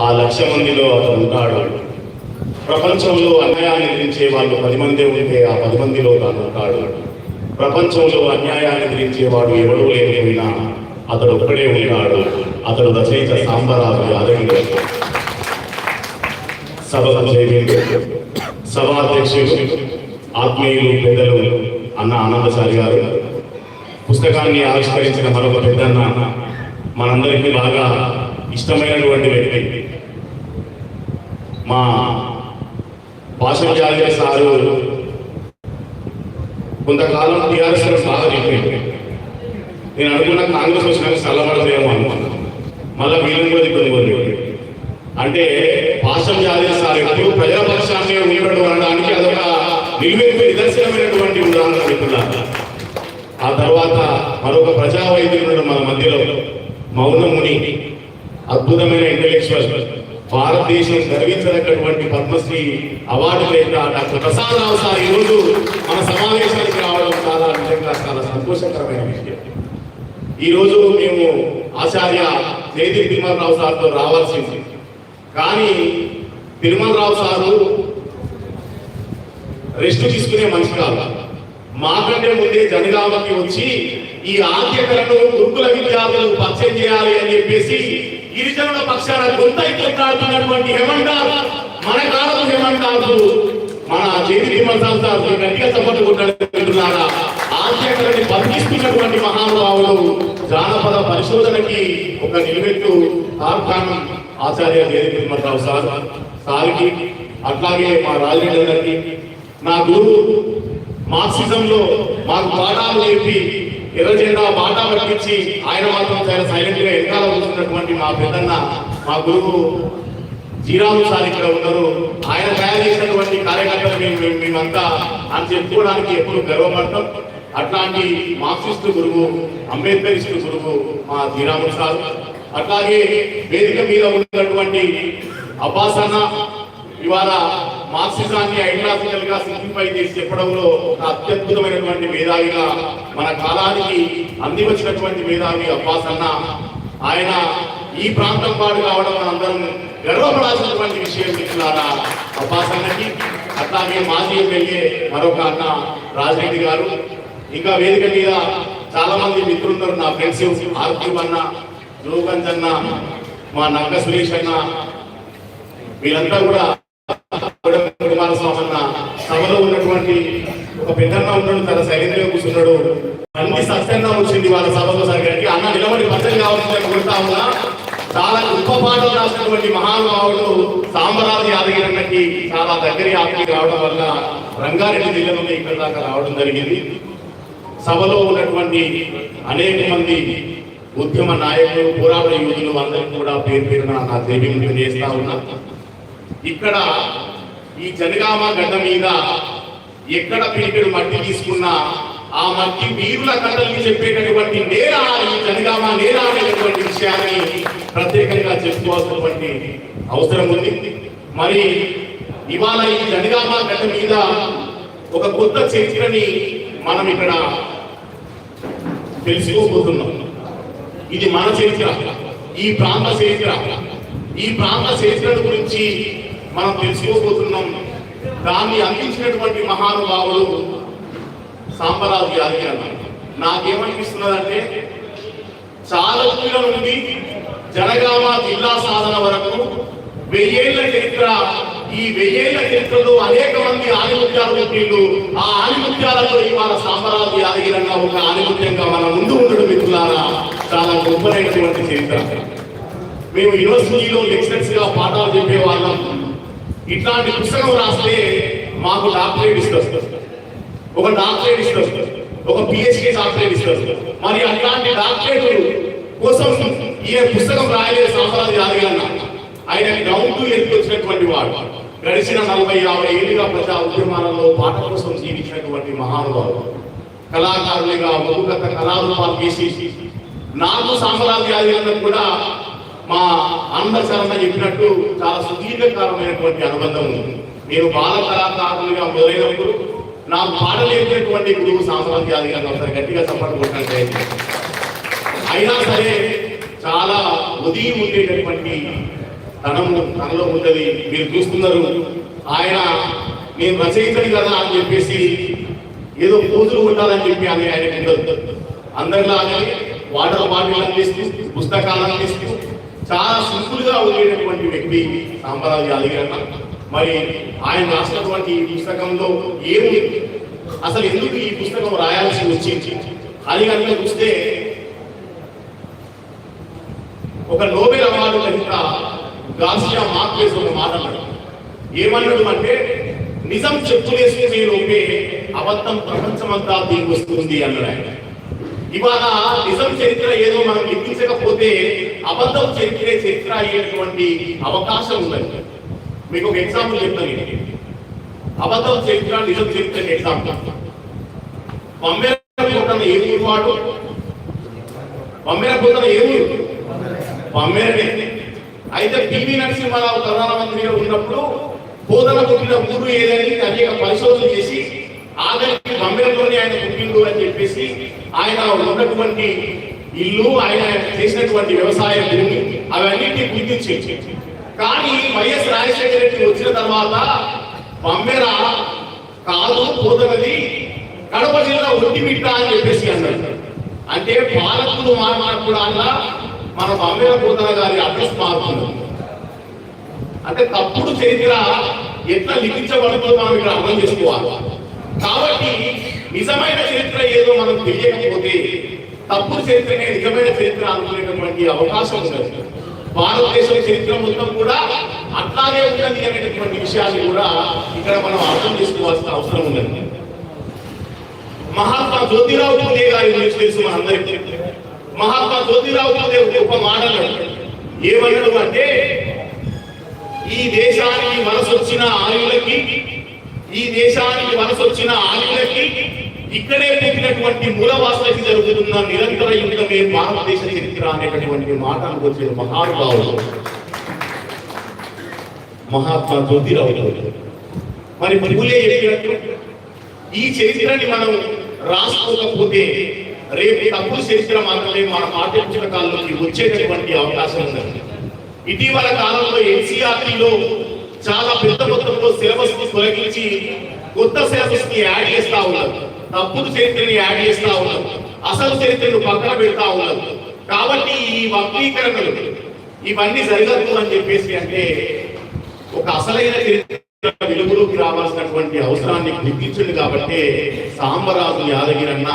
ఆ లక్ష మందిలో అతను ఉన్నాడు. ప్రపంచంలో అన్యాయాన్ని ఎదిరించే వాళ్ళు పది మంది ఉంటే ఆ పది మందిలో తాను ఉంటాడు. ప్రపంచంలో అన్యాయాన్ని ఎదిరించేవాడు ఎవడూ లేకపోయినా అతడు ఒక్కడే ఉన్నాడు అతడు రచయిత సాంబరాజు యాదగిరి. సభ సభాధ్యక్షుడు ఆత్మీయులు పెద్దలు అన్న ఆనందసారి గారు. పుస్తకాన్ని ఆవిష్కరించిన మరొక పెద్దన్న మనందరికీ బాగా ఇష్టమైనటువంటి వ్యక్తి. మా భాషాచార్య సారు కొంతకాలం టీఆర్ఎస్లో బాగా చెప్పింది నేను అనుకున్న కాంగ్రెస్ వచ్చినాక చల్లబడదేమో అనుకున్నాను మళ్ళీ వీళ్ళని కూడా ఇబ్బంది పొంది అంటే భాషం జాతీయ సార్ ఎప్పుడు ప్రజల పక్షాన్ని ఉండడు అనడానికి అదొక నిలువెత్తు నిదర్శనమైనటువంటి ఉదాహరణ చెప్తున్నారు. ఆ తర్వాత మరొక ప్రజా వైద్యుడు మన మధ్యలో మౌనముని అద్భుతమైన ఇంటలెక్చువల్ భారతదేశం గర్వించదగ్గటువంటి పద్మశ్రీ అవార్డు గ్రహీత డాక్టర్ ప్రసాద్ రావు సార్ ఈరోజు మన సమావేశానికి రావడం చాలా నిజంగా చాలా సంతోషకరమైన విషయం. ఈ మేము ఆచార్య జయతి తిరుమలరావు సార్తో రావాల్సింది. కానీ తిరుమలరావు సారు రెస్ట్ తీసుకునే మనిషి కాదు. మాకంటే ముందే జనగామకి వచ్చి ఈ ఆద్యతలను గురుకుల విద్యార్థులకు పరిచయం చేయాలి అని చెప్పేసి గిరిజనుల పక్షాన గొంతైతే ఎత్తులాడుతున్నటువంటి హేమంటార్ మన కాలం హేమంటారు మన చేతి తిమ్మసాల్ సార్ గట్టిగా సపోర్ట్ కొట్టారా ఆద్యతలని బతికిస్తున్నటువంటి మహానుభావులు జానపద పరిశోధనకి ఒక నిలబెట్టు కార్ఖానం ఆచార్య జయతి తిమ్మరావు సార్ సార్కి అట్లాగే మా రాజేంద్ర గారికి. నా గురువు మార్క్సిజంలో మాకు పాఠాలు నేర్పి ఏదో జెండా మాట పట్టించి ఆయన మాత్రం చాలా సైలెంట్గా వెనకాల కూర్చున్నటువంటి మా పెద్దన్న మా గురువు జీరాము సార్ ఇక్కడ ఉన్నారు. ఆయన తయారు చేసినటువంటి కార్యకర్తలు మేము మేమంతా అని చెప్పుకోవడానికి ఎప్పుడు గర్వపడతాం. అట్లాంటి మార్క్సిస్టు గురువు అంబేద్కరిస్టు గురువు మా జీరాము సార్. అట్లాగే వేదిక మీద ఉన్నటువంటి అబ్బాసన్న ఇవాళ మార్క్సిజాన్ని ఐడియాలజికల్గా సింప్లిఫై చేసి చెప్పడంలో ఒక అత్యద్భుతమైనటువంటి మేధావిగా మన కాలానికి అందివచ్చినటువంటి మేధావి అబ్బాస్ అన్న ఆయన ఈ ప్రాంతం వాడు కావడం మనందరం గర్వపడాల్సినటువంటి విషయం మిత్రులారా. అబ్బాస్ అన్నకి అట్లాగే మాజీ ఎమ్మెల్యే మరొక అన్న రాజరెడ్డి గారు. ఇంకా వేదిక మీద చాలా మంది మిత్రులున్నారు నా ఫ్రెండ్స్ ఆర్పి అన్న జోగంజ్ అన్న మా నక్క సురేష్ అన్న. వీళ్ళంతా కూడా కుమారస్వామి అన్న సభలో ఉన్నటువంటి ఒక పెద్దన్న ఉన్నాడు తన సైలెంట్ కూర్చున్నాడు. అన్ని సత్యంగా వచ్చింది వాళ్ళ సభలో సరిగ్గా. అన్న నిలబడి భద్రం కావాలని కోరుతా ఉన్నా. చాలా గొప్ప పాటలు రాసినటువంటి మహానుభావుడు సాంబరాజు యాదగిరి అన్నకి చాలా దగ్గర ఆపి రావడం వల్ల రంగారెడ్డి జిల్లా నుండి ఇక్కడ దాకా రావడం జరిగింది. సభలో ఉన్నటువంటి అనేక మంది ఉద్యమ నాయకులు పోరాట యోధులు అందరికీ కూడా పేరు పేరున నా తెలియజేస్తా ఉన్నా. ఇక్కడ ఈ జనగామ గడ్డ మీద ఎక్కడ పిలిపెడు మట్టి తీసుకున్నా ఆ మట్టి వీరుల కథల్ని చెప్పేటటువంటి నేరా ఈ జనగామ నేరా అనేటటువంటి విషయాన్ని ప్రత్యేకంగా చెప్పుకోవాల్సినటువంటి అవసరం ఉంది. మరి ఇవాళ ఈ జనగామ గడ్డ మీద ఒక కొత్త చరిత్రని మనం ఇక్కడ తెలుసుకోబోతున్నాం. ఇది మన చరిత్ర ఈ ప్రాంత చరిత్ర. ఈ ప్రాంత చరిత్ర గురించి మనం తెలుసుకోబోతున్నాం దాన్ని అందించినటువంటి మహానుభావులు సాంబరాజు యాదగిరి అన్నారు నాకేమనిపిస్తున్నదంటే చాళుక్యుల నుండి జనగామ జిల్లా సాధన వరకు వెయ్యేళ్ళ చరిత్ర ఈ వెయ్యేళ్ళ చరిత్రలో అనేక మంది ఆధిపత్యాలు పుట్టిండు. ఆ ఆధిపత్యాలలో ఇవాళ సాంబరాజు యాదగిరంగా ఒక ఆధిపత్యంగా మన ముందు ఉండడం మిత్రులారా చాలా గొప్పనైనటువంటి చరిత్ర. మేము యూనివర్సిటీలో లెక్చరర్స్గా పాఠాలు చెప్పే వాళ్ళం ఇట్లాంటి పుస్తకం రాస్తే మాకు డాక్టరేట్ ఇస్తారు ఒక డాక్టరేట్ ఇస్తారు ఒక పిహెచ్డి డాక్టరేట్ ఇస్తారు మరి అట్లాంటి డాక్టరేట్ కోసం ఏ పుస్తకం రాయలేదు సంవత్సరాలు యాదగిరి అన్న ఆయన గ్రౌండ్ టు ఎత్తి వచ్చినటువంటి వాడు. గడిచిన నలభై యాభై ఏళ్ళుగా ప్రజా ఉద్యమాలలో పాట కోసం జీవించినటువంటి మహానుభావుడు. కళాకారులుగా బహుగత కళారూపాలు గీసి నాకు సాంబరాజు యాదగిరి కూడా మా అన్న శరణ చెప్పినట్టు చాలా సుదీర్ఘకాలమైనటువంటి అనుబంధం ఉంది. నేను బాల కళాకారులుగా మొదలైనప్పుడు నా పాట నేర్పినటువంటి గురువు సాంబరాజు యాదగిరి ఒకసారి గట్టిగా సపోర్ట్ కొట్టినట్టే అయినా సరే చాలా ఉదయం ఉండేటటువంటి తనము తనలో ఉన్నది మీరు చూస్తున్నారు. ఆయన నేను రచయితని కదా అని చెప్పేసి ఏదో పూజలు ఉండాలని చెప్పి అని ఆయన అందరిలాగే వాటర్ బాటిల్ అందిస్తూ పుస్తకాలు అందిస్తూ చాలా సింపుల్గా ఉండేటటువంటి వ్యక్తి సాంబరాజు అలిగిరన్న మరి ఆయన రాసినటువంటి ఈ పుస్తకంలో ఏమి అసలు ఎందుకు ఈ పుస్తకం రాయాల్సి వచ్చింది? అది కనుక చూస్తే ఒక నోబెల్ అవార్డు గ్రహీత గాసియా మార్క్వేస్ ఒక మాట అన్నాడు. ఏమన్నాడు అంటే నిజం చెప్పులేసుకునే లోపే అబద్ధం ప్రపంచమంతా దిగి వస్తుంది అన్నాడు ఆయన. ఇవాళ నిజం చరిత్ర ఏదో మనం లెక్కించకపోతే అబద్ధం చరిత్రే చరిత్ర అయ్యేటువంటి అవకాశం ఉందండి మీకు ఒక ఎగ్జాంపుల్ చెప్తాను నేను. అబద్ధం చరిత్ర నిజం చరిత్ర ఎగ్జాంపుల్ పంబేర కోటన ఏ ఊరు వాడు? పంబేర కోటన ఏ ఊరు? పంబేరనే అయితే పివి నరసింహారావు ప్రధానమంత్రిగా ఉన్నప్పుడు బోధన పుట్టిన ఊరు ఏదని అనేక పరిశోధన చేసి ఆఖరికి బంబేలోనే ఆయన పుట్టిండు అని చెప్పేసి ఆయన ఉన్నటువంటి ఇల్లు ఆయన చేసినటువంటి వ్యవసాయ భూమి అవన్నిటిని గుర్తించి కానీ వైఎస్ రాజశేఖర రెడ్డి వచ్చిన తర్వాత బంబెర కాదు పోదనది కడప జిల్లా ఒట్టిమిట్ట అని చెప్పేసి అన్నాడు అంటే పాలకులు మాట్లాడకుండా మన పంబేర పోతన గారి అడ్రస్ మారుతుంది అంటే తప్పుడు చరిత్ర ఎట్లా లిఖించబడుతుందో మనం ఇక్కడ అర్థం చేసుకోవాలి. కాబట్టి నిజమైన చరిత్ర ఏదో మనం తెలియకపోతే తప్పు చరిత్రనే నిజమైన చరిత్ర అనుకునేటటువంటి అవకాశం ఉండదు. భారతదేశం చరిత్ర మొత్తం కూడా అట్లాగే ఉన్నది అనేటటువంటి విషయాన్ని కూడా ఇక్కడ మనం అర్థం చేసుకోవాల్సిన అవసరం ఉన్నది. మహాత్మా జ్యోతిరావు పూలే గారి గురించి తెలుసు మనందరికీ? మహాత్మా జ్యోతిరావు పూలే గొప్ప మాటలు ఏమన్నాడు అంటే ఈ దేశానికి మనసొచ్చిన ఆయులకి ఈ దేశానికి వలసొచ్చిన ఆయులకి ఇక్కడే పుట్టినటువంటి మూలవాసులకి జరుగుతున్న నిరంతర యుద్ధమే భారతదేశ చరిత్ర అనేటటువంటి మాట అనుకొచ్చిన మహానుభావులు మహాత్మా జ్యోతిరావు మరి పూలే చెప్పినట్టు ఈ చరిత్రని మనం రాసుకోకపోతే రేపు తప్పుడు చరిత్ర మాత్రమే మన పాఠ్య పుస్తకాల్లోకి వచ్చేటటువంటి అవకాశం ఉంది ఇటీవల కాలంలో ఎన్సీఆర్టీలో చాలా పెద్ద మొత్తంలో సిలబస్ని తొలగించి కొత్త సిలబస్ని యాడ్ చేస్తా ఉన్నారు. తప్పుడు చరిత్రని యాడ్ చేస్తా ఉన్నారు. అసలు చరిత్రను పక్కన పెడతా ఉన్నారు. కాబట్టి ఈ వక్రీకరణలు ఇవన్నీ జరగదు అని చెప్పేసి అంటే ఒక అసలైన చరిత్ర వెలుగులోకి రావాల్సినటువంటి అవసరాన్ని గుర్తించింది కాబట్టి సాంబరాజు యాదగిరన్న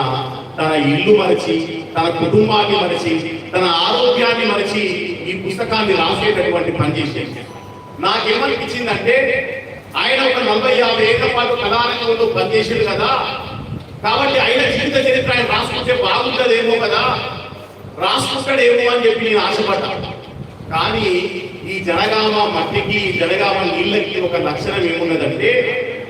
తన ఇల్లు మరిచి తన కుటుంబాన్ని మరిచి తన ఆరోగ్యాన్ని మరచి ఈ పుస్తకాన్ని రాసేటటువంటి పని చేసేది నాకేమనిపించిందంటే ఆయన ఒక నలభై యాభై ఏళ్ళ పాటు కళారంగంలో పనిచేసాడు కదా. కాబట్టి ఆయన జీవిత చరిత్ర ఆయన రాసుకుంటే బాగుంటుందేమో కదా. రాసుకుంటాడేమో అని చెప్పి నేను ఆశపడ్డా. కానీ ఈ జనగామ మట్టికి జనగామ నీళ్ళకి ఒక లక్షణం ఏమున్నదంటే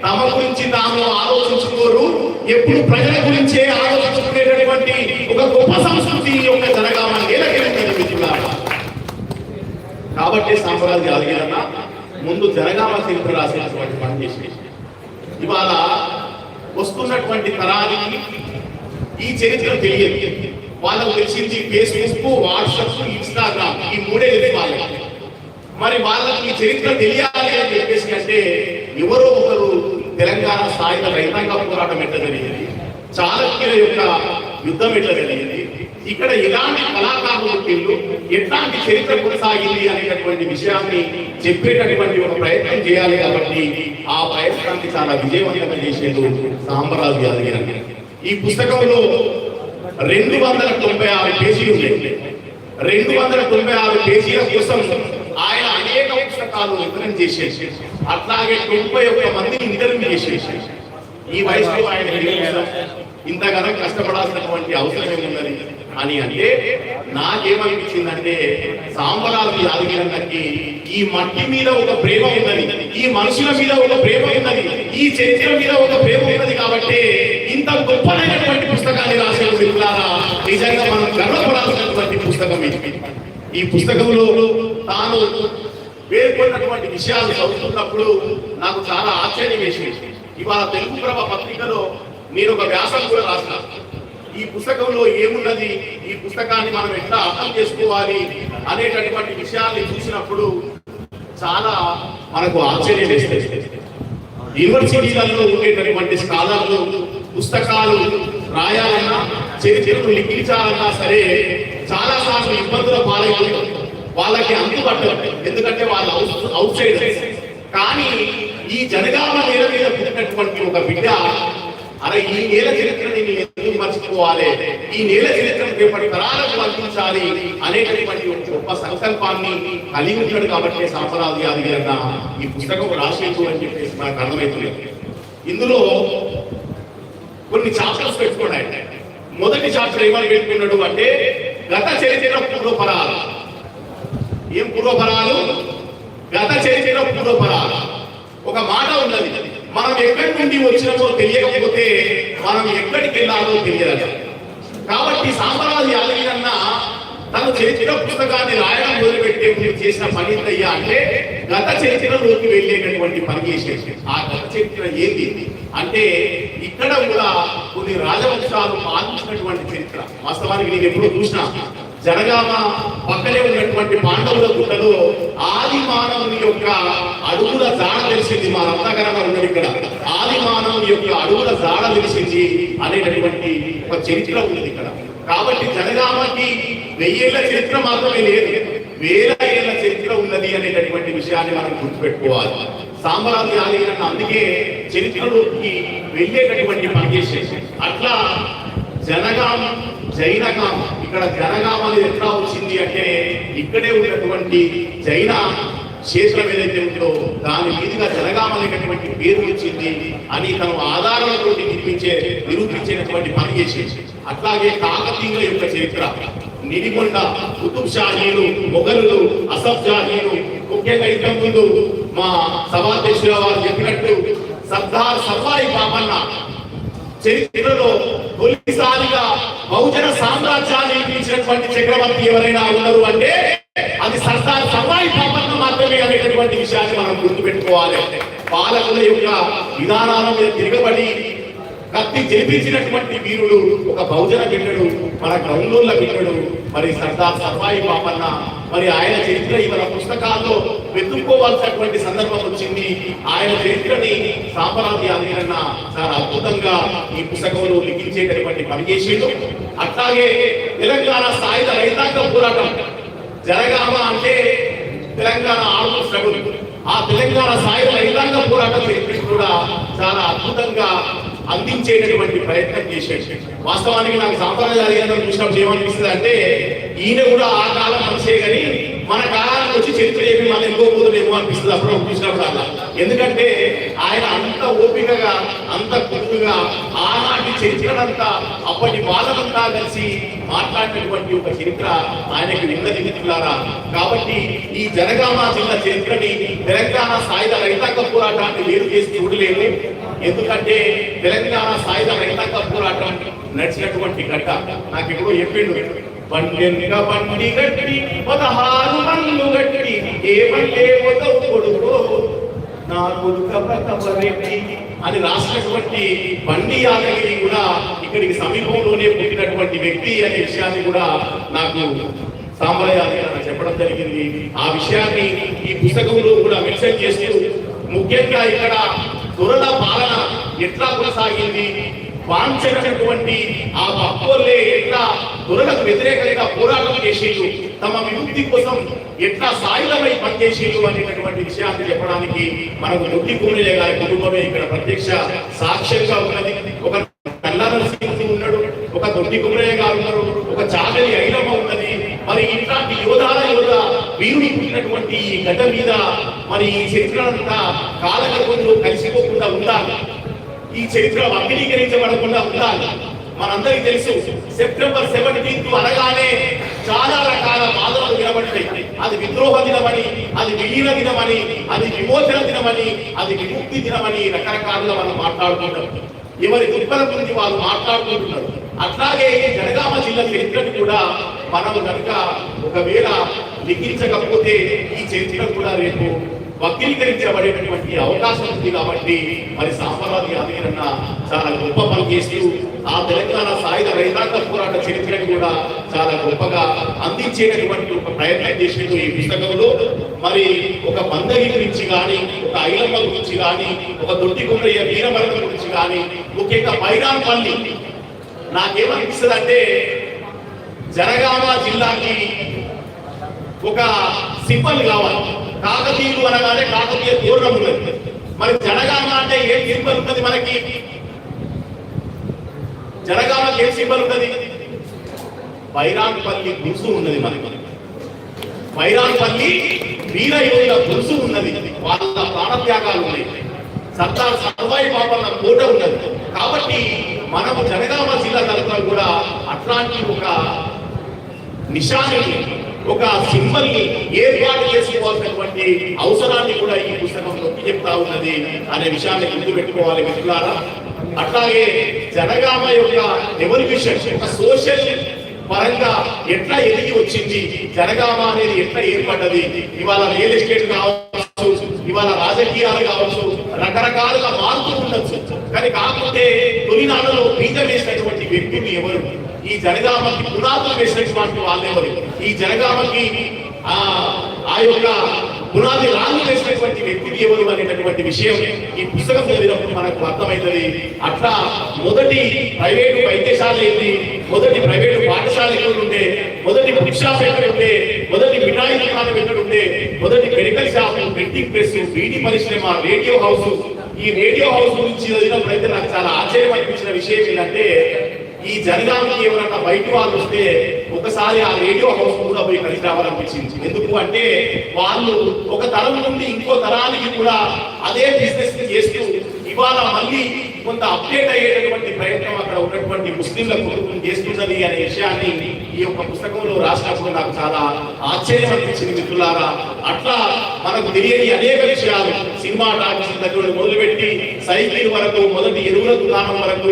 తమ గురించి తాము ఆలోచించుకోరు ఎప్పుడు ప్రజల గురించే ఆలోచించుకునేటటువంటి ఒక గొప్ప సంస్కృతి యొక్క జనగామ నీళ్ళకి మిత్రులారా. కాబట్టి సాంప్రదాయ జాతీయన్న ముందు జనగామ చరిత్ర రాసినటువంటి పని చేసి ఇవాళ వస్తున్నటువంటి తరానికి ఈ చరిత్ర తెలియదు. వాళ్ళకు తెలిసింది ఫేస్బుక్ వాట్సాప్ ఇన్స్టాగ్రామ్ ఈ మూడే తెలియదు వాళ్ళకి. మరి వాళ్ళకి ఈ చరిత్ర తెలియాలి అని చెప్పేసి అంటే ఎవరో ఒకరు తెలంగాణ సాయుధ రైతాంగ పోరాటం ఎట్లా జరిగింది? చాళక్యుల యొక్క యుద్ధం ఎట్లా జరిగింది? ఇక్కడ ఎలాంటి కళాకారులు పుట్టిండ్రు ఎట్లాంటి చరిత్ర కొనసాగింది అనేటటువంటి విషయాన్ని చెప్పేటటువంటి ఒక ప్రయత్నం చేయాలి కాబట్టి ఆ ప్రయత్నాన్ని చాలా విజయవంతంగా చేసేందు సాంబరాజు యాదగిరి ఈ పుస్తకంలో రెండు వందల తొంభై ఆరు పేజీలు ఉన్నాయి. రెండు వందల తొంభై ఆరు పేజీల కోసం ఆయన అనేక పుస్తకాలు వితరణ చేసేసి అట్లాగే తొంభై ఒక్క మందిని ఇంటర్వ్యూ చేసేసి ఈ వయసులో ఆయన ఇంతగానో కష్టపడాల్సినటువంటి అవసరం ఏముందని అని అంటే నాకేమనిపించిందంటే సాంబరాజు యాదగిరన్నకి ఈ మట్టి మీద ఒక ప్రేమ ఉన్నది ఈ మనుషుల మీద ఒక ప్రేమ ఉన్నది ఈ చరిత్ర మీద ఒక ప్రేమ ఉన్నది కాబట్టి ఇంత గొప్పదైనటువంటి పుస్తకాన్ని రాసిన మిత్రులారా. నిజంగా మనం గర్వపడాల్సినటువంటి పుస్తకం ఇది. ఈ పుస్తకంలో తాను పేర్కొన్నటువంటి విషయాలు చదువుతున్నప్పుడు నాకు చాలా ఆశ్చర్యం వేసింది. ఇవాళ తెలుగు ప్రభ పత్రికలో నేను ఒక వ్యాసం కూడా రాసిన. ఈ పుస్తకంలో ఏమున్నది? ఈ పుస్తకాన్ని మనం ఎట్లా అర్థం చేసుకోవాలి అనేటటువంటి విషయాన్ని చూసినప్పుడు చాలా మనకు ఆశ్చర్యం వేస్తుంది. యూనివర్సిటీలలో ఉండేటటువంటి స్కాలర్లు పుస్తకాలు రాయాలన్నా చరిత్రను లిఖించాలన్నా సరే చాలా సార్లు ఇబ్బందుల పాలైపోతారు వాళ్ళకి అందుబాటు ఎందుకంటే వాళ్ళు అవుట్ సైడ్ కానీ ఈ జనగామ నేల మీద పుట్టినటువంటి ఒక బిడ్డ అరే ఈ నేల చరిత్ర నేను ఎందుకు మర్చిపోవాలి? ఈ నేల చరిత్ర రేపటి తరాలకు అందించాలి అనేటటువంటి ఒక గొప్ప సంకల్పాన్ని కలిగి ఉంటాడు కాబట్టి సాంపరాది అది అన్న ఈ పుస్తకం రాసేసు అని చెప్పేసి మనకు అర్థమవుతుంది ఇందులో కొన్ని చాప్టర్స్ పెట్టుకున్నాయి. మొదటి చాప్టర్ ఏమని పెట్టుకున్నాడు అంటే గత చరిత్ర పూర్వపరాలు. ఏం పూర్వపరాలు? గత చరిత్ర పూర్వపరాలు. ఒక మాట ఉన్నది. మనం ఎక్కడి నుండి వచ్చినామో తెలియకపోతే మనం ఎక్కడికి వెళ్ళాలో తెలియదు. కాబట్టి సాంబరాజు యాదగిరన్న తన చరిత్ర పుస్తకాన్ని రాయడం మొదలుపెట్టే చేసిన పని ఏంటయ్యా అంటే గత చరిత్రలోకి వెళ్ళేటటువంటి పని చేసేసి ఆ గత చరిత్ర ఏంది? అంటే ఇక్కడ కూడా కొన్ని రాజవంశాలు పాలించినటువంటి చరిత్ర. వాస్తవానికి నేను ఎప్పుడో చూసినా జనగామ పక్కనే ఉన్నటువంటి పాండవుల గుట్టలో ఆది మానవుని యొక్క అడుగుల జాడ తెలిసింది. మా రత్నకరంగా ఉన్నది ఇక్కడ. ఆది మానవుని యొక్క అడుగుల జాడ తెలిసింది అనేటటువంటి ఒక చరిత్ర ఉన్నది ఇక్కడ. కాబట్టి జనగామకి వెయ్యేళ్ళ చరిత్ర మాత్రమే లేదు. వేల ఏళ్ళ చరిత్ర ఉన్నది అనేటటువంటి విషయాన్ని మనం గుర్తుపెట్టుకోవాలి. సాంబరాజు యాదగిరి అందుకే చరిత్రలోకి వెళ్ళేటటువంటి పని అట్లా జనగాం జైనగాం ఇక్కడ జనగాం అనేది ఎట్లా వచ్చింది అంటే ఇక్కడే ఉన్నటువంటి జైన క్షేత్రం ఏదైతే ఉందో దాని మీదుగా జనగాం అనేటటువంటి పేరు వచ్చింది అని తను ఆధారాలతో నిర్మించే నిరూపించేటటువంటి పని చేసేసి అట్లాగే కాకతీయుల యొక్క చరిత్ర. నిడిగొండ కుతుబ్ షాహీలు మొఘలులు అసఫ్ షాహీలు. ముఖ్యంగా ఇంతకు ముందు మా సభాధ్యక్షుల వారు చెప్పినట్టు సర్దార్ సర్వాయి పాపన్న చరిత్రలో తొలిసారిగా బహుజన సామ్రాజ్యాన్ని నిర్మించినటువంటి చక్రవర్తి ఎవరైనా ఉన్నారు అంటే అది సర్దార్ సర్వాయి పాపన్న మాత్రమే అనేటటువంటి విషయాన్ని మనం గుర్తుపెట్టుకోవాలి. పాలకుల యొక్క విధానాల మీద తిరగబడి కత్తి జరిపించినటువంటి వీరుడు ఒక బహుజన బిడ్డడు మన గ్రౌండ్ల బిడ్డడు మరి సర్దార్ సర్వాయి పాపన్న మరి ఆయన చరిత్ర ఇవాళ పుస్తకాల్లో వెతుక్కోవాల్సినటువంటి సందర్భం వచ్చింది. ఆయన చరిత్రని సాంబరాజు యాదగిరన్న చాలా అద్భుతంగా ఈ పుస్తకంలో లిఖించేటటువంటి పని చేసిండు. అట్లాగే తెలంగాణ సాయుధ రైతాంగ పోరాటం జరగామ అంటే తెలంగాణ ఆడు స్ట్రగుల్ ఆ తెలంగాణ సాయుధ రైతాంగ పోరాటం చరిత్ర కూడా చాలా అద్భుతంగా అందించేటటువంటి ప్రయత్నం చేశాడు. వాస్తవానికి నాకు సాంప్రదాయాలు చూసినప్పుడు ఏమనిపిస్తుంది అంటే ఈయన కూడా ఆ కాలం మనిషే కానీ మన కాలానికి వచ్చి చరిత్ర ఏమి మళ్ళీ ఇంకో పోతుందేమో అనిపిస్తుంది అప్పుడు చూసినప్పుడు అలా. ఎందుకంటే ఆయన అంత ఓపికగా అంత గుర్తుగా ఆనాటి చరిత్రనంతా అప్పటి బాధనంతా కలిసి మాట్లాడినటువంటి ఒక చరిత్ర ఆయనకి ఉన్నది మిత్రులారా. కాబట్టి ఈ జనగామ జిల్లా చరిత్రని తెలంగాణ సాయుధ రైతాంగ పోరాటాన్ని వేరు చేసి చూడలేము. ఎందుకంటే తెలంగాణ సాయుధ రైతాంగ పోరాటం నడిచినటువంటి గడ్డ. నాకు ఎప్పుడో చెప్పిండు పన్నెండుగా బండి గట్టి పదహారు మందు గట్టి ఏ మల్లే కొడుకో? నా కొడుక అని రాసినటువంటి బండి యాదగిరి కూడా ఇక్కడికి సమీపంలోనే పుట్టినటువంటి వ్యక్తి అనే విషయాన్ని కూడా నాకు సాంబయ్య చెప్పడం జరిగింది. ఆ విషయాన్ని ఈ పుస్తకంలో కూడా మెన్షన్ చేస్తూ ముఖ్యంగా ఇక్కడ దొరల పాలన ఎట్లా కొనసాగింది? వాంఛనటువంటి ఆ భక్తులే ఎట్లా దొరలకు వ్యతిరేకంగా పోరాటం చేసేళ్ళు తమ విముక్తి కోసం ఎట్లా సాయుధమై పనిచేసేళ్ళు అనేటటువంటి విషయాన్ని చెప్పడానికి మనకు నొట్టి కూరలే గారి కుటుంబమే ఇక్కడ ప్రత్యక్ష సాక్ష్యంగా ఉన్నది. ఒక కల్లార ఉన్నాడు ఒక దొడ్డి కుమరయ్య గారు ఉన్నారు వీరుడు పుట్టినటువంటి ఈ గడ్డ మీద మరి ఈ చరిత్ర అంతా కాలగర్భంలో కలిసిపోకుండా ఉండాలి. ఈ చరిత్ర వక్రీకరించబడకుండా ఉండాలి. మనందరికీ తెలుసు సెప్టెంబర్ సెవెంటీన్త్ అనగానే చాలా రకాల వాదనలు వినబడినాయి అది విద్రోహ దినమని అది విలీన దినమని అది విమోచన దినమని అది విముక్తి దినమని రకరకాలుగా మనం మాట్లాడుకుంటాం. ఎవరి దుర్బల గురించి వాళ్ళు మాట్లాడుకుంటున్నారు? అట్లాగే జనగామ జిల్లా చరిత్రను కూడా మనం కనుక ఒకవేళ లిఖించకపోతే ఈ చరిత్ర కూడా రేపు వక్రీకరించబడేటటువంటి అవకాశం ఉంది కాబట్టి మరి సాంబరాజు యాదగిరన్న చాలా గొప్ప పని చేస్తూ ఆ తెలంగాణ సాయుధ రైతాంగ పోరాట చరిత్రను కూడా చాలా గొప్పగా అందించేటటువంటి ఒక ప్రయత్నం చేసినట్టు ఈ పుస్తకంలో. మరి ఒక మందగి గురించి కానీ ఒక ఐలమ్మ గురించి కానీ ఒక దొడ్డి కుమరయ్య వీరమరణ గురించి కానీ ముఖ్యంగా మైరాన్పల్లి నాకేమనిపిస్తుంది అంటే జనగామ జిల్లాకి ఒక సింబల్ కావాలి. కాకతీయులు అనగానే కాకతీయ దూరం ఉన్నది మరి జనగామ అంటే ఏం సింబల్ ఉన్నది మనకి? జనగామకి ఏం సింబల్ ఉన్నది? బైరాన్పల్లి గురుసు ఉన్నది మనకి. బైరాన్పల్లి వీర యోధుల గురుసు ఉన్నది. వాళ్ళ ప్రాణత్యాగాలు ఉన్నాయి. సర్దార్ సర్వాయి పాపన్న కోట ఉన్నది. కాబట్టి మనము జనగామ జిల్లా తరఫున కూడా అట్లాంటి ఒక నిశాని ఒక సింబల్ని ఏర్పాటు చేసుకోవాల్సినటువంటి అవసరాన్ని కూడా ఈ పుస్తకం నొక్కి చెప్తా ఉన్నది అనే విషయాన్ని గుర్తు పెట్టుకోవాలి మిత్రులారా. అట్లాగే జనగామ యొక్క ఎవల్యూషన్ ఒక సోషల్ పరంగా ఎట్లా ఎదిగి వచ్చింది? జనగామ అనేది ఎట్లా ఏర్పడ్డది? ఇవాళ రియల్ ఎస్టేట్ కావచ్చు ఇవాళ రాజకీయాలు కావచ్చు రకరకాలుగా మారుతూ ఉండొచ్చు. కానీ కాకపోతే తొలినాడులో బీజం వేసినటువంటి వ్యక్తులు ఎవరు? ఈ జనగామకి పునాదులు వేసినటువంటి వాళ్ళెవరు ఈ జనగామకి ఆ ఆ యొక్క పునాది రాజు చేసినటువంటి వ్యక్తి ఎవరు అనేటటువంటి విషయం ఈ పుస్తకం చదివినప్పుడు మనకు అర్థమవుతుంది అట్లా మొదటి ప్రైవేటు వైద్యశాల ఏంటి మొదటి ప్రైవేటు పాఠశాల ఎక్కడ మొదటి బుక్ షాప్ ఎక్కడ మొదటి మిఠాయి దుకాణం ఎక్కడ ఉంటే మొదటి medical shop printing press beedi పరిశ్రమ రేడియో హౌస్. ఈ రేడియో హౌస్ గురించి చదివినప్పుడు అయితే నాకు చాలా ఆశ్చర్యం అనిపించిన విషయం ఏంటంటే ఈ జనగామకి ఎవరన్నా బయట వాళ్ళు వస్తే ఒకసారి ఆ రేడియో హౌస్ కూడా పోయి కలిసి రావాలనిపించింది ఎందుకు అంటే వాళ్ళు ఒక తరం నుండి ఇంకో తరానికి కూడా అదే బిజినెస్ చేస్తూ ఇవాళ మళ్ళీ కొంత అప్డేట్ అయ్యేటటువంటి ప్రయత్నం అక్కడ ఉన్నటువంటి ముస్లింల కుటుంబం చేస్తున్నది అనే విషయాన్ని ఈ యొక్క పుస్తకంలో రాసినప్పుడు నాకు చాలా ఆశ్చర్యం అనిపించింది మిత్రులారా. అట్లా మనకు తెలియని అనేక విషయాలు సినిమా టాకీస్ దగ్గర మొదలుపెట్టి సైకిల్ వరకు మొదటి ఎరువుల దుకాణం వరకు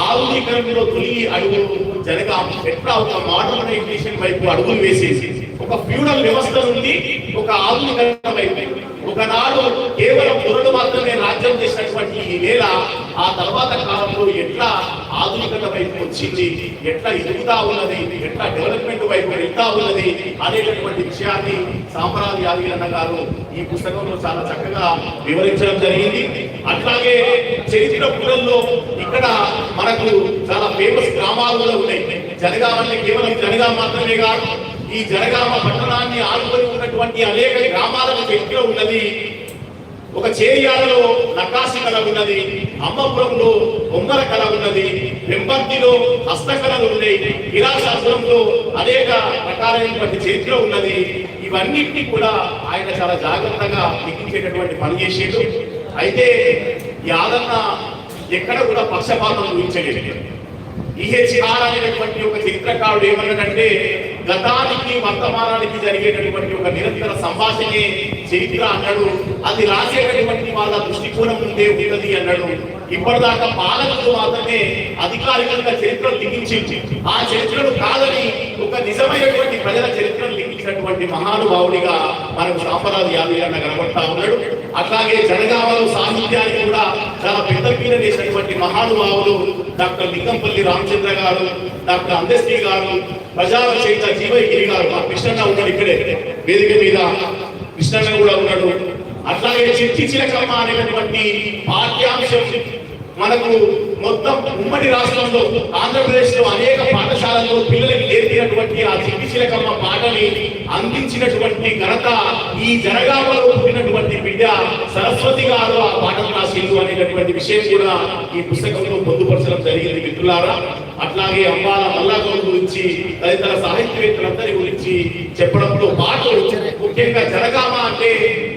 ఆధునీకరణలో తొలి అడుగులు జనగా ఎట్లా ఒక మోడర్నైజేషన్ వైపు అడుగులు వేసేసి ఒక ఫ్యూడల్ వ్యవస్థ నుండి ఒక ఆధునీకరణ వైపు ఒకనాడు కేవలం పురుడు మాత్రమే రాజ్యం చేసినటువంటి ఈ నేల ఆ తర్వాత కాలంలో ఎట్లా ఆధునికత వైపు వచ్చింది ఎట్లా ఎదుగుతా ఉన్నది ఎట్లా డెవలప్మెంట్ వైపు వెళ్తా ఉన్నది అనేటటువంటి విషయాన్ని సాంబరాజు యాదగిరన్న గారు ఈ పుస్తకంలో చాలా చక్కగా వివరించడం జరిగింది. అట్లాగే చరిత్ర పురంలో ఇక్కడ మనకు చాలా ఫేమస్ గ్రామాలు కూడా ఉన్నాయి. జనగామ కేవలం జనగా మాత్రమే కాదు ఈ జనగామ పట్టణాన్ని ఆనుకొని ఉన్నటువంటి అనేక గ్రామాలకు చెట్టులో ఉన్నది. ఒక చేరియాలలో నకాశి కళ ఉన్నది. అమ్మపురంలో బొమ్మల కళ ఉన్నది. వెంపర్తిలో హస్తకళలు ఉన్నాయి. కిరాశాస్త్రంలో అనేక రకాలైనటువంటి చరిత్ర ఉన్నది. ఇవన్నిటినీ కూడా ఆయన చాలా జాగ్రత్తగా లిఖించేటటువంటి పని చేసేది అయితే యాదన్న ఎక్కడ కూడా పక్షపాతం ఊహించలేదు. ఈహెచ్ఆర్ అనేటటువంటి ఒక చరిత్రకారుడు ఏమన్నాడంటే గతానికి వర్తమానానికి జరిగేటటువంటి ఒక నిరంతర సంభాషణే చరిత్ర అన్నాడు. అది రాసేటటువంటి వాళ్ళ దృష్టికోణం ఉంటే ఉన్నది అన్నాడు. ఇప్పటిదాకా పాలకులు మాత్రమే అధికారికంగా చరిత్రను లిఖించి ఆ చరిత్రను కాదని ఒక నిజమైనటువంటి ప్రజల చరిత్రను లిఖించినటువంటి మహానుభావుడిగా మనకు సాంబరాజు యాదవ్ అన్న కనబడతా ఉన్నాడు. అట్లాగే జనగామలో సాహిత్యానికి కూడా చాలా పెద్ద పీడ వేసినటువంటి మహానుభావులు డాక్టర్ లింగంపల్లి రామచంద్ర గారు డాక్టర్ అందశ్రీ గారు ప్రజా రచయిత జీవగిరి గారు మా కృష్ణన్న ఉన్నాడు ఇక్కడే. వేదిక మీద కృష్ణన్న కూడా ఉన్నాడు. అట్లాగే చిట్టి చిలకమ్మ అనేటటువంటి పాఠ్యాంశం మనకు మొత్తం ఉమ్మడి రాష్ట్రంలో ఆంధ్రప్రదేశ్లో అనేక పాఠశాలల్లో పిల్లలకి నేర్పినటువంటి ఆ చిట్టి చిలకమ్మ పాటని అందించినటువంటి ఘనత ఈ జనగామలో పుట్టినటువంటి బిడ్డ సరస్వతి గారు ఆ పాటను రాసిండు అనేటటువంటి విషయం కూడా ఈ పుస్తకంలో పొందుపరచడం జరిగింది మిత్రులారా. అట్లాగే అమ్మాల మల్లాగౌడ్ గురించి తదితర సాహిత్యవేత్తలందరి గురించి చెప్పడంలో పాటలు ముఖ్యంగా జనగామ అంటే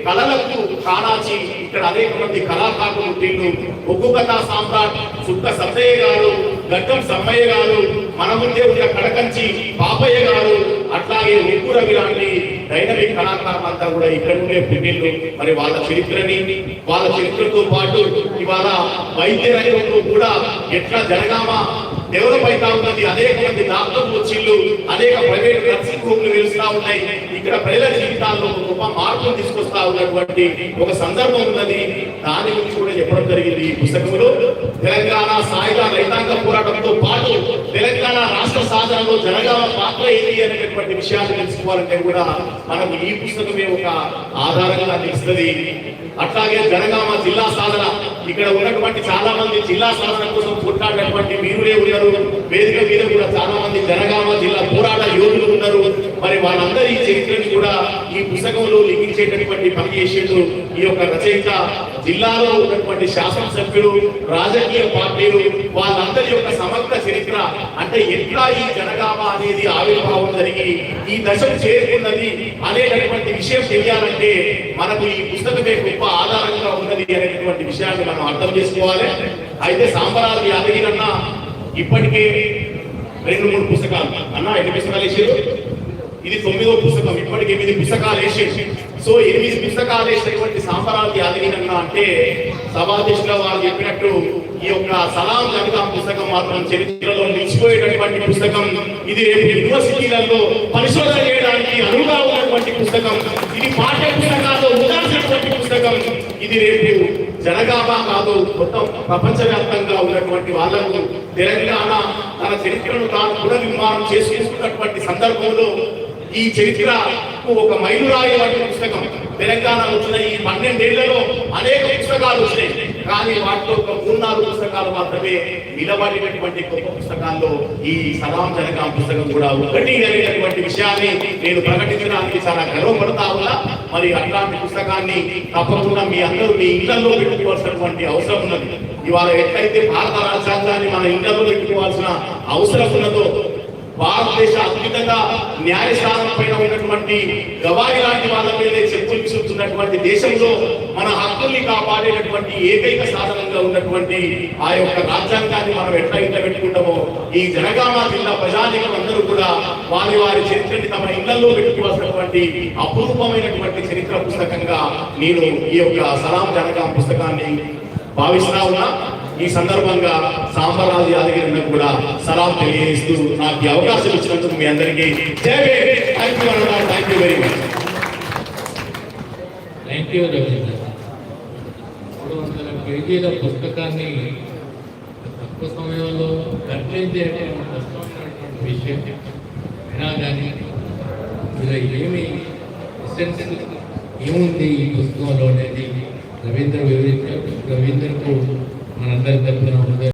కళలకు కానాచి ఇక్కడ అనేక మంది కళాకారులు పుట్టిండు ఒగ్గు కథా సామ్రాట్ సుక్క సత్తయ్య గారు గడ్డం సమ్మయ్య గారు మన ముందే ఉన్న కడకంచి పాపయ్య గారు అట్లాగే ఒగ్గు రవి లాంటి డైనమిక్ కళాకారులంతా కూడా ఇక్కడ ఉండే పిల్లలు మరి వాళ్ళ చరిత్రని వాళ్ళ చరిత్రతో పాటు ఇవాళ వైద్య రంగంలో కూడా ఎట్లా జరగామా డెవలప్ అవుతా ఉన్నది అనేక మంది డాక్టర్లు వచ్చిళ్ళు అనేక ప్రైవేట్ నర్సింగ్ హోమ్లు వెలుస్తా ఉన్నాయి. ఇక్కడ ప్రజల జీవితాల్లో గొప్ప మార్పును తీసుకొస్తా ఉన్నటువంటి ఒక సందర్భం ఉన్నది. దాని గురించి కూడా చెప్పడం జరిగింది ఈ పుస్తకంలో. తెలంగాణ సాయుధ రైతాంగ పోరాటంతో పాటు తెలంగాణ రాష్ట్ర సాధనలో జనగామ పాత్ర ఏంటి అనేటటువంటి విషయాన్ని తెలుసుకోవాలంటే కూడా మనకు ఈ పుస్తకమే ఒక ఆధారంగా నిలుస్తుంది అట్లాగే జనగామ జిల్లా సాధన ఇక్కడ ఉన్నటువంటి చాలా మంది జిల్లా సాధన కోసం పోరాడినటువంటి వీరులే ఉన్నారు. వేదిక మీద కూడా చాలా మంది జనగామ జిల్లా పోరాట యోధులు ఉన్నారు. మరి వాళ్ళందరి చరిత్రని కూడా ఈ పుస్తకంలో లిఖించేటటువంటి పని చేసేందు ఈ యొక్క రచయిత జిల్లాలో ఉన్నటువంటి శాసనసభ్యులు రాజకీయ పార్టీలు వాళ్ళందరి యొక్క సమగ్ర చరిత్ర అంటే ఎట్లా ఈ జనగామ అనేది ఆవిర్భావం జరిగి ఈ దశకు చేరుకున్నది అనేటటువంటి విషయం తెలియాలంటే మనకు ఈ పుస్తకమే గొప్ప ఆధారంగా ఉన్నది అనేటువంటి విషయాన్ని మనం అర్థం చేసుకోవాలి. అయితే సాంబరాజు యాదగిరన్న ఇప్పటికే రెండు మూడు పుస్తకాలు. అన్న ఎన్ని పుస్తకాలు ఇచ్చారు? ఇది తొమ్మిదో పుస్తకం. ఇప్పటికి ఎనిమిది పుస్తకాలు వేసేసి సో ఎనిమిది పుస్తకాలు వేసినటువంటి సాంబరాజు యాదగిరన్న అంటే సభాధ్యక్షుల వారు చెప్పినట్టు ఈ యొక్క సలాం జనగాం పుస్తకం మాత్రం చరిత్రలో నిలిచిపోయేటటువంటి పుస్తకం. ఇది రేపు యూనివర్సిటీలలో పరిశోధన చేయడానికి అనువుగా ఉన్నటువంటి పుస్తకం. ఇది పాఠ్య పుస్తకాల్లో ఉండాల్సినటువంటి పుస్తకం. ఇది రేపు జనగామ కాదు మొత్తం ప్రపంచవ్యాప్తంగా ఉన్నటువంటి వాళ్ళకు తెలంగాణ తన చరిత్రను తాను పునర్నిర్మాణం చేసుకున్నటువంటి సందర్భంలో ఈ చరిత్ర ఒక మైలురాయి వంటి పుస్తకం. తెలంగాణ వచ్చిన ఈ పన్నెండేళ్ళలో అనేక పుస్తకాలు వచ్చినాయి. కానీ వాటిలో ఒక మూడు నాలుగు పుస్తకాలు మాత్రమే నిలబడినటువంటి గొప్ప పుస్తకాల్లో ఈ సలాం జనకాం పుస్తకం కూడా ఒకటి అనేటటువంటి విషయాన్ని నేను ప్రకటించడానికి చాలా గర్వపడతా ఉన్నా. మరి అట్లాంటి పుస్తకాన్ని తప్పకుండా మీ అందరూ మీ ఇళ్ళలో పెట్టుకోవాల్సినటువంటి అవసరం ఉన్నది. ఇవాళ ఎట్లయితే భారత రాజ్యాంగాన్ని మన ఇళ్ళలో పెట్టుకోవాల్సిన అవసరం ఉన్నదో భారతదేశ అద్భుతంగా న్యాయస్థానం పైన ఉన్నటువంటి గవాయి లాంటి వాళ్ళ మీదే చెప్పులు విసురుతున్నటువంటి దేశంలో మన హక్కుల్ని కాపాడేటటువంటి ఏకైక సాధనంగా ఉన్నటువంటి ఆ యొక్క రాజ్యాంగాన్ని మనం ఎట్లా ఇంట పెట్టుకుంటామో ఈ జనగామ జిల్లా ప్రజానీకులు అందరూ కూడా వారి వారి చరిత్రని తమ ఇళ్ళలో పెట్టుకోవాల్సినటువంటి అపూర్వమైనటువంటి చరిత్ర పుస్తకంగా నేను ఈ యొక్క సలాం జనగామ పుస్తకాన్ని భావిస్తా ఉన్నా ఈ సందర్భంగా సాంబరాజు యాదగిరి కూడా సలాం తెలియజేస్తూ నాకు అవకాశం ఇచ్చినందుకు మీ అందరికీ థ్యాంక్ యూ అన్నారు thank you very much thank you Ravindra మూడు వందల పేజీల పుస్తకాన్ని తక్కువ సమయంలో కట్టించేటే కష్టమైనటువంటి విషయం? అయినా కానీ ఇలా ఏమి ఎసెన్స్ ఏముంది ఈ పుస్తకంలో అనేది? రవీంద్ర వివరించారు రవీంద్రకు మనందరి తరఫున హృదయ